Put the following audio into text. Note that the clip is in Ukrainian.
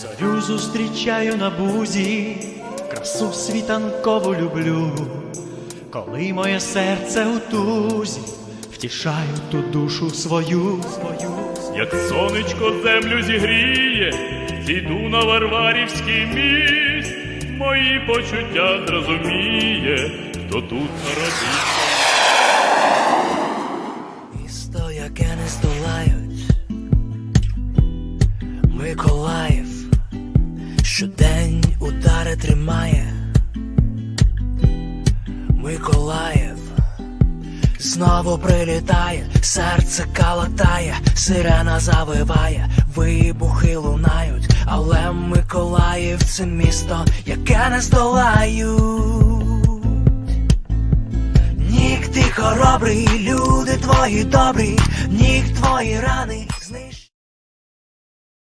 Зорю зустрічаю на бузі, красу світанкову люблю, коли моє серце у тузі, втішаю ту душу свою, свою. Як сонечко землю зігріє, зійду на Варварівський міст, мої почуття зрозуміє, хто тут народився. Місто, яке не здолають, Миколаїв, щодень удари тримає, Миколаїв, знову прилітає, серце калатає, сирена завиває, вибухи лунають, але Миколаїв це місто, яке не здолають. Нік ти хоробрий, люди твої добрі, нік твої рани